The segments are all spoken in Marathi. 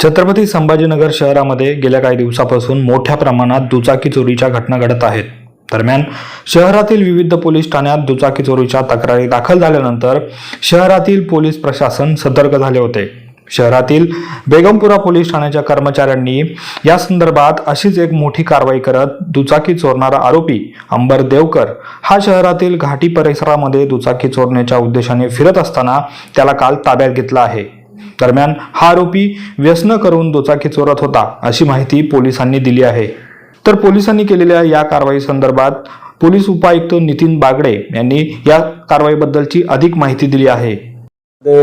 छत्रपती संभाजीनगर शहरामध्ये गेल्या काही दिवसापासून मोठ्या प्रमाणात दुचाकी चोरीच्या घटना घडत आहेत. दरम्यान शहरातील विविध पोलीस ठाण्यात दुचाकी चोरीच्या तक्रारी दाखल झाल्यानंतर शहरातील पोलीस प्रशासन सतर्क झाले होते. शहरातील बेगमपुरा पोलीस ठाण्याच्या कर्मचाऱ्यांनी या संदर्भात अशीच एक मोठी कारवाई करत दुचाकी चोरणारा आरोपी अंबर देवकर हा शहरातील घाटी परिसरामध्ये दुचाकी चोरण्याच्या उद्देशाने फिरत असताना त्याला काल ताब्यात घेतला आहे. दरम्यान हा आरोपी व्यसन करून दुचाकी चोरत होता अशी माहिती पोलिसांनी दिली आहे. तर पोलिसांनी केलेल्या या कारवाई संदर्भात पोलीस उपायुक्त नितीन बागडे यांनी या कारवाईबद्दलची अधिक माहिती दिली आहे.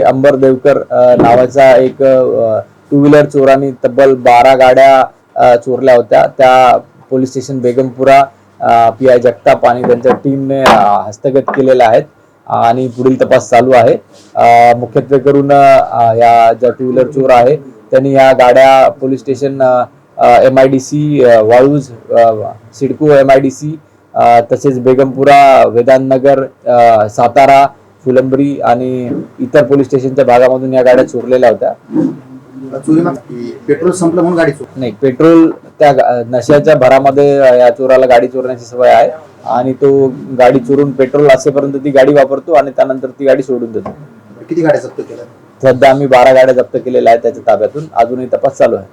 अंबर देवकर नावाचा एक टू व्हीलर चोरांनी तब्बल बारा गाड्या चोरल्या होत्या. त्या police station Begumpura P I Jagtap आणि त्यांच्या टीमने हस्तगत केलेल्या आहेत. आणि पुढील तपास चालू आहे. मुख्यत्वे करून या ज्या टू व्हीलर चोर आहे त्यांनी या गाड्या police station M I D C Waluj CIDCO M I D C तसेच बेगमपुरा वेदांतनगर सातारा फुलंब्री आणि इतर पोलीस स्टेशनच्या भागामधून या गाड्या चोरलेल्या होत्या. पेट्रोल संपलं म्हणून गाडी नाही पेट्रोल त्या नशाच्या भरामध्ये या चोराला गाडी चोरण्याची सवय आहे आणि तो गाडी चोरून पेट्रोल असेपर्यंत ती गाडी वापरतो आणि त्यानंतर ती गाडी सोडून देतो. किती गाड्या जप्त केल्या? सध्या आम्ही बारा गाड्या जप्त केलेल्या आहेत त्याच्या ताब्यातून. अजूनही तपास चालू आहे.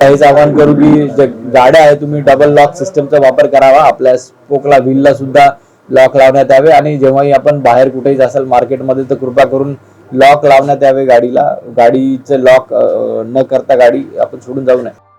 काहीच आवाहन करू की जे गाड्या आहे तुम्ही डबल लॉक सिस्टमचा वापर करावा. आपल्या स्पोकला व्हीलला सुद्धा लॉक लावण्यात यावे आणि जेव्हाही आपण बाहेर कुठेही जासाल मार्केटमध्ये तर कृपा करून लॉक लावण्यात यावे गाडीला. गाडीचं लॉक न करता गाडी आपण सोडून जाऊ नये.